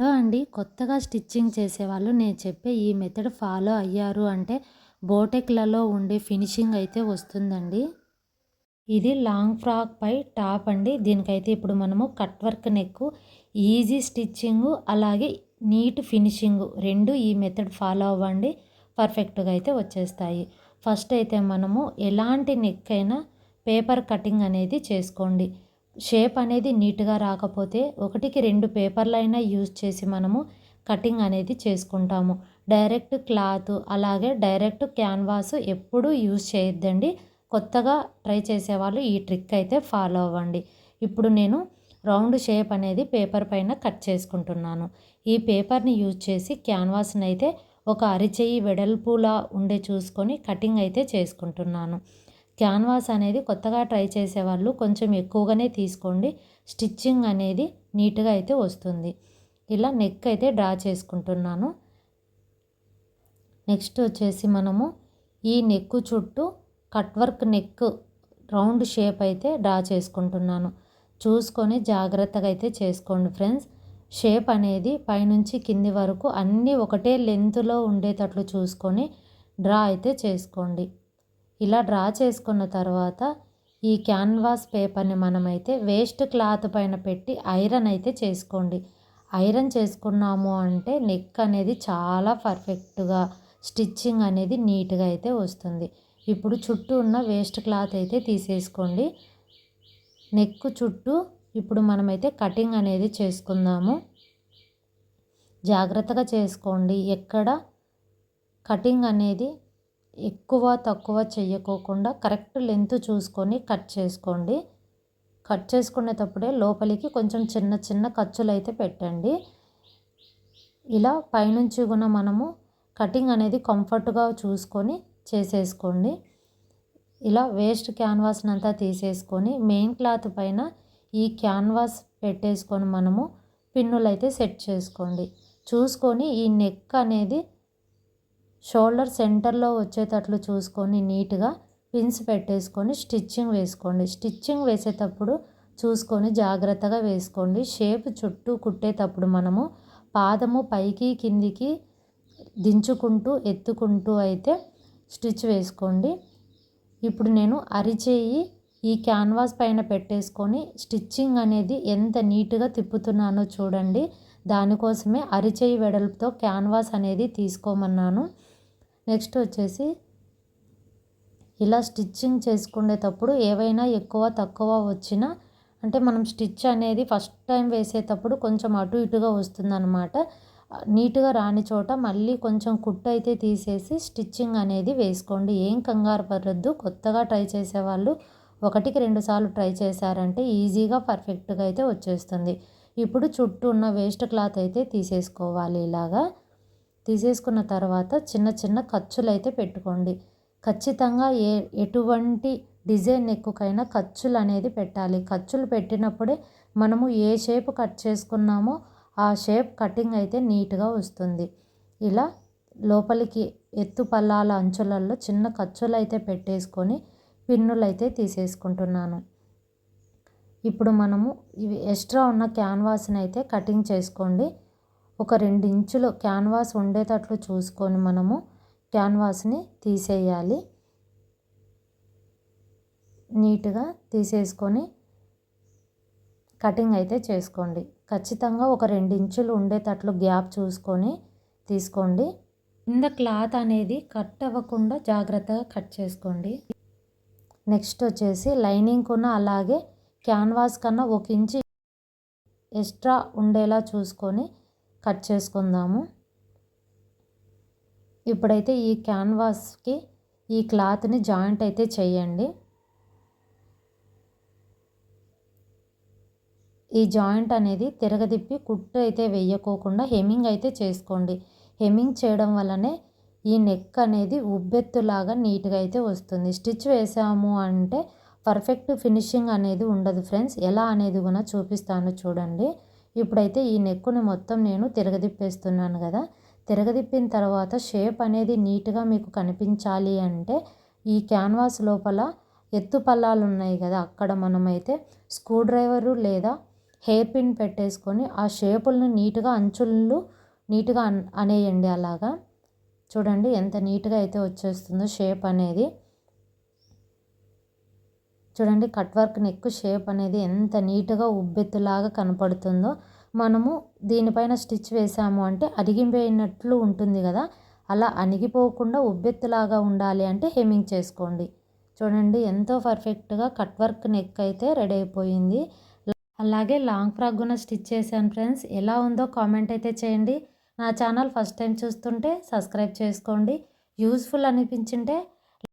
Hello అండి. కొత్తగా stitching చేసేవాళ్ళు నేను చెప్పే ఈ మెథడ్ ఫాలో అయ్యారు అంటే బోటెక్లలో ఉండే ఫినిషింగ్ అయితే వస్తుందండి. ఇది లాంగ్ ఫ్రాక్ పై టాప్ అండి. దీనికైతే ఇప్పుడు మనము cut work neck easy stitching అలాగే నీట్ ఫినిషింగ్ రెండు ఈ మెథడ్ ఫాలో అవ్వండి. పర్ఫెక్ట్గా అయితే వచ్చేస్తాయి. ఫస్ట్ అయితే మనము ఎలాంటి నెక్ అయినా పేపర్ కటింగ్ అనేది చేసుకోండి. షేప్ అనేది నీట్గా రాకపోతే ఒకటికి రెండు పేపర్లు అయినా యూజ్ చేసి మనము కటింగ్ అనేది చేసుకుంటాము. డైరెక్ట్ క్లాత్ అలాగే డైరెక్ట్ క్యాన్వాస్ ఎప్పుడూ యూజ్ చేయొద్దండి. కొత్తగా ట్రై చేసేవాళ్ళు ఈ ట్రిక్ అయితే ఫాలో అవ్వండి. ఇప్పుడు నేను రౌండ్ షేప్ అనేది పేపర్ పైన కట్ చేసుకుంటున్నాను. ఈ పేపర్ని యూజ్ చేసి క్యాన్వాస్ని అయితే ఒక అరిచేయి వెడల్పులా ఉండే చూసుకొని కటింగ్ అయితే చేసుకుంటున్నాను. క్యాన్వాస్ అనేది కొత్తగా ట్రై చేసేవాళ్ళు కొంచెం ఎక్కువగానే తీసుకోండి. స్టిచ్చింగ్ అనేది నీట్గా అయితే వస్తుంది. ఇలా నెక్ అయితే డ్రా చేసుకుంటున్నాను. నెక్స్ట్ వచ్చేసి మనము ఈ నెక్ చుట్టూ cut work neck round shape అయితే డ్రా చేసుకుంటున్నాను. చూసుకొని జాగ్రత్తగా అయితే చేసుకోండి ఫ్రెండ్స్. షేప్ అనేది పైనుంచి కింది వరకు అన్నీ ఒకటే లెంత్లో ఉండేటట్లు చూసుకొని డ్రా అయితే చేసుకోండి. ఇలా డ్రా చేసుకున్న తర్వాత ఈ క్యాన్వాస్ పేపర్ని మనమైతే వేస్ట్ క్లాత్ పైన పెట్టి ఐరన్ అయితే చేసుకోండి. ఐరన్ చేసుకున్నాము అంటే నెక్ అనేది చాలా పర్ఫెక్ట్గా స్టిచ్చింగ్ అనేది నీట్గా అయితే వస్తుంది. ఇప్పుడు చుట్టూ ఉన్న వేస్ట్ క్లాత్ అయితే తీసేసుకోండి. నెక్ చుట్టూ ఇప్పుడు మనమైతే కటింగ్ అనేది చేసుకుందాము. జాగ్రత్తగా చేసుకోండి. ఎక్కడ కటింగ్ అనేది ఎక్కువ తక్కువ చేయకోకుండా కరెక్ట్ లెంత్ చూసుకొని కట్ చేసుకోండి. కట్ చేసుకునేటప్పుడే లోపలికి కొంచెం చిన్న చిన్న ఖర్చులు అయితే పెట్టండి. ఇలా పైనుంచి కూడా మనము కటింగ్ అనేది కంఫర్ట్గా చూసుకొని చేసేసుకోండి. ఇలా వేస్ట్ క్యాన్వాస్ని అంతా తీసేసుకొని మెయిన్ క్లాత్ పైన ఈ క్యాన్వాస్ పెట్టేసుకొని మనము పిన్నులు అయితే సెట్ చేసుకోండి. చూసుకొని ఈ నెక్ అనేది షోల్డర్ సెంటర్లో వచ్చేటట్లు చూసుకొని నీట్గా పిన్స్ పెట్టేసుకొని స్టిచ్చింగ్ వేసుకోండి. స్టిచ్చింగ్ వేసేటప్పుడు చూసుకొని జాగ్రత్తగా వేసుకోండి. షేప్ చుట్టూ కుట్టేటప్పుడు మనము పాదము పైకి కిందికి దించుకుంటూ ఎత్తుకుంటూ అయితే స్టిచ్ వేసుకోండి. ఇప్పుడు నేను అరిచేయి ఈ క్యాన్వాస్ పైన పెట్టేసుకొని స్టిచ్చింగ్ అనేది ఎంత నీట్గా తిప్పుతున్నానో చూడండి. దానికోసమే అరిచేయి వెడల్పుతో క్యాన్వాస్ అనేది తీసుకోమన్నాను. నెక్స్ట్ వచ్చేసి ఇలా స్టిచ్చింగ్ చేసుకునేటప్పుడు ఏవైనా ఎక్కువ తక్కువ వచ్చినా అంటే మనం స్టిచ్ అనేది ఫస్ట్ టైం వేసేటప్పుడు కొంచెం అటు ఇటుగా వస్తుందన్నమాట. నీట్గా రాని చోట మళ్ళీ కొంచెం కుట్టు అయితే తీసేసి స్టిచ్చింగ్ అనేది వేసుకోండి. ఏం కంగారు పడద్దు. కొత్తగా ట్రై చేసేవాళ్ళు ఒకటికి రెండు సార్లు ట్రై చేశారంటే ఈజీగా పర్ఫెక్ట్గా అయితే వచ్చేస్తుంది. ఇప్పుడు చుట్టూ ఉన్న వేస్ట్ క్లాత్ అయితే తీసేసుకోవాలి ఇలాగా. తీసేసుకున్న తర్వాత చిన్న చిన్న ఖర్చులు అయితే పెట్టుకోండి. ఖచ్చితంగా ఏ ఎటువంటి డిజైన్ ఎక్కువకైనా ఖర్చులు అనేది పెట్టాలి. ఖర్చులు పెట్టినప్పుడే మనము ఏ షేప్ కట్ చేసుకున్నామో ఆ షేప్ కటింగ్ అయితే నీట్గా వస్తుంది. ఇలా లోపలికి ఎత్తు పల్లాల అంచులలో చిన్న ఖర్చులు అయితే పెట్టేసుకొని పిన్నులైతే తీసేసుకుంటున్నాను. ఇప్పుడు మనము ఇవి ఎక్స్ట్రా ఉన్న క్యాన్వాస్ని అయితే కటింగ్ చేసుకోండి. ఒక రెండు ఇంచులు క్యాన్వాస్ ఉండేటట్లు చూసుకొని మనము క్యాన్వాస్ని తీసేయాలి. నీట్గా తీసేసుకొని కటింగ్ అయితే చేసుకోండి. ఖచ్చితంగా ఒక రెండు ఇంచులు ఉండేటట్లు గ్యాప్ చూసుకొని తీసుకోండి. కింద క్లాత్ అనేది కట్ అవ్వకుండా జాగ్రత్తగా కట్ చేసుకోండి. నెక్స్ట్ వచ్చేసి లైనింగ్ కూడా అలాగే క్యాన్వాస్ కన్నా ఒక ఇంచు ఎక్స్ట్రా ఉండేలా చూసుకొని కట్ చేసుకుందాము. ఇప్పుడైతే ఈ క్యాన్వాస్కి ఈ క్లాత్ని జాయింట్ అయితే చేయండి. ఈ జాయింట్ అనేది తిరగదిప్పి కుట్టు అయితే వేయకోకుండా హెమ్మింగ్ అయితే చేసుకోండి. హెమ్మింగ్ చేయడం వల్లనే ఈ నెక్ అనేది ఉబ్బెత్తులాగా నీట్గా అయితే వస్తుంది. స్టిచ్ వేసాము అంటే పర్ఫెక్ట్ ఫినిషింగ్ అనేది ఉండదు ఫ్రెండ్స్. ఎలా అనేది కూడా చూపిస్తాను చూడండి. ఇప్పుడైతే ఈ నెక్కుని మొత్తం నేను తిరగదిప్పేస్తున్నాను కదా. తిరగదిప్పిన తర్వాత షేప్ అనేది నీట్గా మీకు కనిపించాలి అంటే ఈ క్యాన్వాస్ లోపల ఎత్తు పల్లాలు ఉన్నాయి కదా. అక్కడ మనమైతే స్క్రూ డ్రైవరు లేదా హెయిర్ పిన్ పెట్టేసుకొని ఆ షేపులను నీట్గా అంచులు నీట్గా అన్ అనేయండి అలాగా. చూడండి ఎంత నీట్గా అయితే వచ్చేస్తుందో షేప్ అనేది. చూడండి కట్ వర్క్ నెక్ షేప్ అనేది ఎంత నీట్గా ఉబ్బెత్తులాగా కనపడుతుందో. మనము దీనిపైన స్టిచ్ వేసాము అంటే అరిగిపోయినట్లు ఉంటుంది కదా. అలా అణిగిపోకుండా ఉబ్బెత్తులాగా ఉండాలి అంటే హెమ్మింగ్ చేసుకోండి. చూడండి ఎంతో పర్ఫెక్ట్గా కట్ వర్క్ నెక్ అయితే రెడీ అయిపోయింది. అలాగే లాంగ్ ఫ్రాక్ కూడా స్టిచ్ చేశాను ఫ్రెండ్స్. ఎలా ఉందో కామెంట్ అయితే చేయండి. నా ఛానల్ ఫస్ట్ టైం చూస్తుంటే సబ్స్క్రైబ్ చేసుకోండి. యూస్ఫుల్ అనిపించింటే